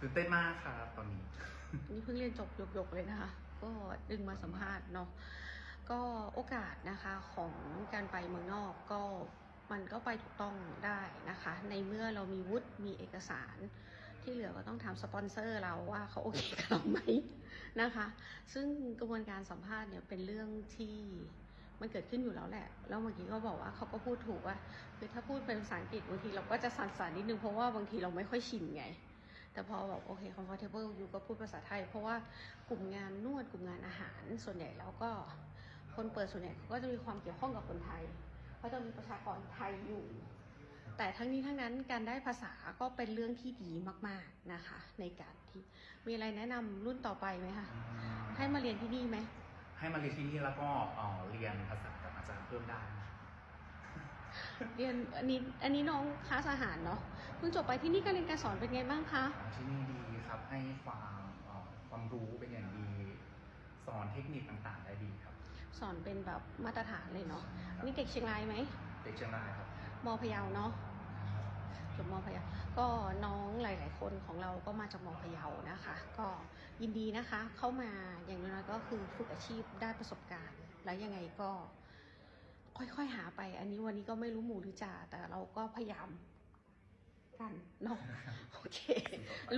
ตื่นเต้นมากครับตอนนี้ นี่เพิ่งเรียนจบหยกๆเลยนะคะ ก็ดึงมาสัมภาษณ์เนาะ ก็โอกาสนะคะของการไปเมืองนอกก็มันก็ไปถูกต้องได้นะคะ ในเมื่อเรามีวุฒิมีเอกสาร ที่เหลือก็ต้องถามสปอนเซอร์เราว่าเขาโอเคกับเราไหมนะคะ ซึ่งกระบวนการสัมภาษณ์เนี่ยเป็นเรื่องที่มันเกิดขึ้นอยู่แล้วแหละ แล้วเมื่อกี้ก็บอกว่าเขาก็พูดถูกว่าคือถ้าพูดเป็นภาษาอังกฤษบางทีเราก็จะสั่นๆนิดนึงเพราะว่าบางทีเราไม่ค่อยชินไง แต่พอแบบโอเค comfortable อยู่ก็พูดภาษาไทย เพราะว่ากลุ่มงานนวดกลุ่มงานอาหารส่วนใหญ่แล้วก็คนเปิดส่วนใหญ่เขาก็จะมีความเกี่ยวข้องกับคนไทยเขาจะมีประชากรไทยอยู่ แต่ทั้งนี้ทั้งนั้นการได้ภาษาก็เป็นเรื่องที่ดีมากๆนะคะ ในการที่มีอะไรแนะนำรุ่นต่อไปไหมคะให้มาเรียนที่นี่ไหมให้มาเรียนที่นี่แล้วก็เอ่อเรียนภาษากับอาจารย์เพิ่มได้นะ เรียนอันนี้อันนี้น้องคลาสอาหารเนาะเพิ่งจบไปที่นี่การเรียนการสอนเป็นไงบ้างคะที่นี่ดีครับให้ความเอ่อความรู้เป็นอย่างดี สอนเทคนิคต่างๆได้ดีครับ สอนเป็นแบบมาตรฐานเลยเนาะนี่เด็กเชียงรายไหมเด็กเชียงรายครับมพะเยาเนาะจบมพะเยาก็น้องหลาย ๆ คนของเราก็มาจากมพะเยานะคะ ก็ยินดีนะคะเข้ามาอย่างน้อยๆก็คือฝึกอาชีพได้ประสบการณ์ แล้วยังไงก็ ค่อยๆหาไป อันนี้วันนี้ก็ไม่รู้หมูหรือจ่าแต่เราก็พยายามกันเนาะโอเค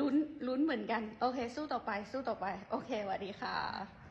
ลุ้นลุ้นเหมือนกัน โอเค สู้ต่อไปสู้ต่อไป โอเคสวัสดีค่ะ